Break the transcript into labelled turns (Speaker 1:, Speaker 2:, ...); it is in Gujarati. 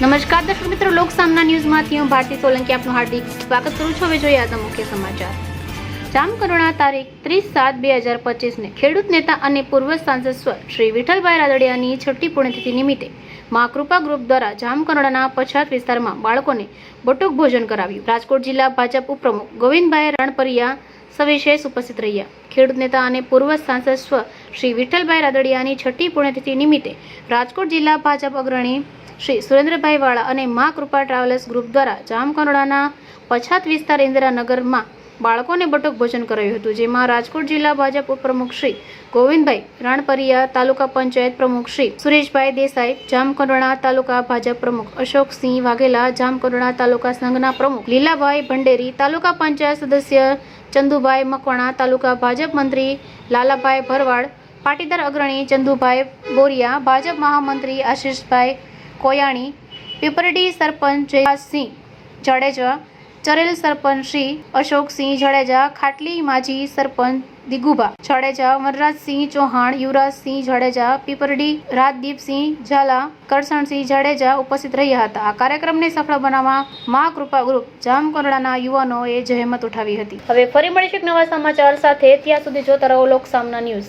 Speaker 1: નમસ્કાર દર્શક મિત્રો, લોક સામના ન્યૂઝમાંથી હું ભારતી સોલંકી આપનું હાર્દિક સ્વાગત કરું છું. હવે જોઈએ આજના મુખ્ય સમાચાર. જામકરુણા તારીખ ત્રીસ સાત બે હજાર પચીસને ખેડૂત નેતા અને પૂર્વ સાંસદ સ્વ શ્રી વિઠ્ઠલભાઈ રાદડિયાની છઠ્ઠી પુણ્યતિથિ નિમિત્તે મા કૃપા ગ્રુપ દ્વારા જામકરોડાના પછાત વિસ્તારમાં બાળકોને બટુક ભોજન કરાવ્યું. રાજકોટ જિલ્લા ભાજપ ઉપપ્રમુખ ગોવિંદભાઈ રણપરિયા સવિશેષ ઉપસ્થિત રહ્યા. ખેડૂત નેતા અને પૂર્વ સાંસદ સ્વ શ્રી વિઠ્ઠલભાઈ રાદડિયાની છઠ્ઠી પુણ્યતિથિ નિમિત્તે રાજકોટ જિલ્લા ભાજપ અગ્રણી શ્રી સુરેન્દ્રભાઈ વાળા અને મા કૃપા ટ્રાવેલર્સ ગ્રુપ દ્વારા જામકંડોળાના પછાત વિસ્તાર ઇન્દિરાનગરમાં બાળકોને બટુક ભોજન કરાયું હતું, જેમાં રાજકોટ જિલ્લા ભાજપ ઉપપ્રમુખ શ્રી ગોવિંદભાઈ, રાણપરિયા તાલુકા પંચાયત પ્રમુખ શ્રી સુરેશભાઈ દેસાઈ, જામકંડોળા તાલુકા ભાજપ પ્રમુખ અશોકસિંહ વાઘેલા, જામકંડોળા તાલુકા સંઘના પ્રમુખ લીલાભાઈ ભંડેરી, તાલુકા પંચાયત સદસ્ય ચંદુભાઈ મકવાણા, તાલુકા ભાજપ મંત્રી લાલાભાઈ ભરવાડ, પાટીદાર અગ્રણી ચંદુભાઈ બોરિયા, ભાજપ મહામંત્રી આશીષભાઈ કોયાણી, પીપરડી સરપંચ જયસિંહ જાડેજા, ચરેલ સરપંચ શ્રી અશોકસિંહ જાડેજા, ખાટલી માજી સરપંચ દિગુભા જાડેજા, વનરાજસિંહ ચૌહાણ, યુવરાજસિંહ જાડેજા, પીપરડી રાજદીપસિંહ ઝાલા, કરસણસિંહ જાડેજા ઉપસ્થિત રહ્યા હતા. આ કાર્યક્રમને સફળ બનાવવા મા કૃપા ગ્રુપ જામકરડાના યુવાનોએ જહેમત ઉઠાવી હતી. હવે ફરી મળીશું નવા સમાચાર સાથે. ત્યાં સુધી જોતા રહો લોક સામના ન્યૂઝ.